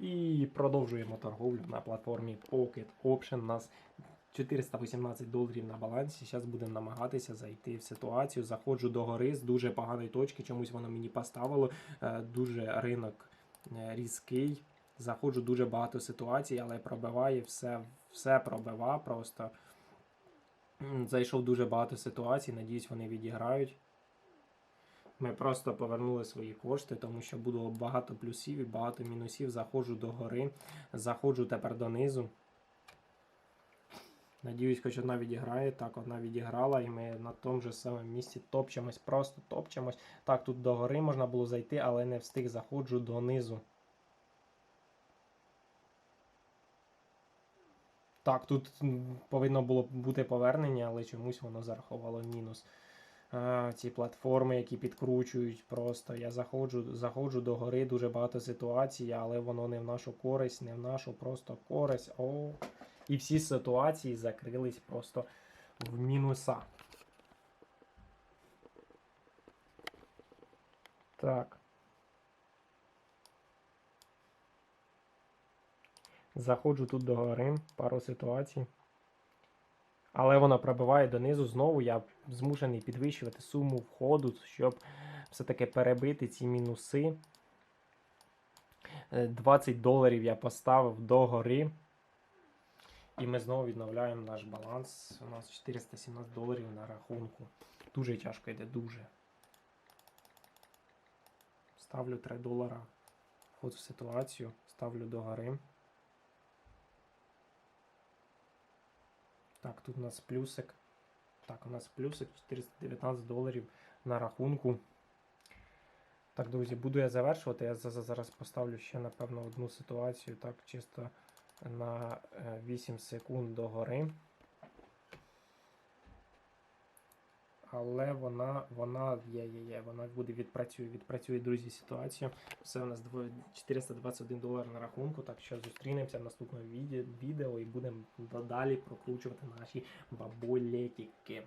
І продовжуємо торговлю на платформі Pocket Option. У нас 418 доларів на балансі. Зараз будемо намагатися зайти в ситуацію. Заходжу до гори з дуже поганої точки. Чомусь воно мені поставило. Е, Дуже ринок е, різкий. Заходжу дуже багато ситуацій, але пробиває все, все пробива просто. Зайшов дуже багато ситуацій. Надіюсь, вони відіграють. Ми просто повернули свої кошти, тому що було багато плюсів і багато мінусів. Заходжу до гори, заходжу тепер донизу. Надіюсь, хоч одна відіграє. Так, одна відіграла, і ми на тому же самому місці топчемось, просто топчемось. Так, тут до гори можна було зайти, але не встиг, заходжу донизу. Так, тут повинно було бути повернення, але чомусь воно зарахувало мінус. А, ці платформи, які підкручують просто. Я заходжу, заходжу до гори, дуже багато ситуацій, але воно не в нашу користь, не в нашу просто користь. О. І всі ситуації закрились просто в мінуса. Так. Заходжу тут до гори, пару ситуацій. Але вона пробиває донизу. Знову я змушений підвищувати суму входу, щоб все-таки перебити ці мінуси. Е, 20 доларів я поставив до гори. І ми знову відновляємо наш баланс. У нас 417 доларів на рахунку. Дуже тяжко йде, дуже. Ставлю 3 долара вход в ситуацію. Ставлю до гори. Так, тут у нас плюсик. Так, у нас плюсик 419 доларів на рахунку. Так, друзі, буду я завершувати. Я за- за- зараз поставлю ще, напевно, одну ситуацію. Так, чисто на е, 8 секунд до гори. Але вона, вона є, є, є, вона буде відпрацює, відпрацює, друзі, ситуацію. Все у нас дво- 421 долар на рахунку. Так що зустрінемося в наступному відео і будемо далі прокручувати наші бабулетики.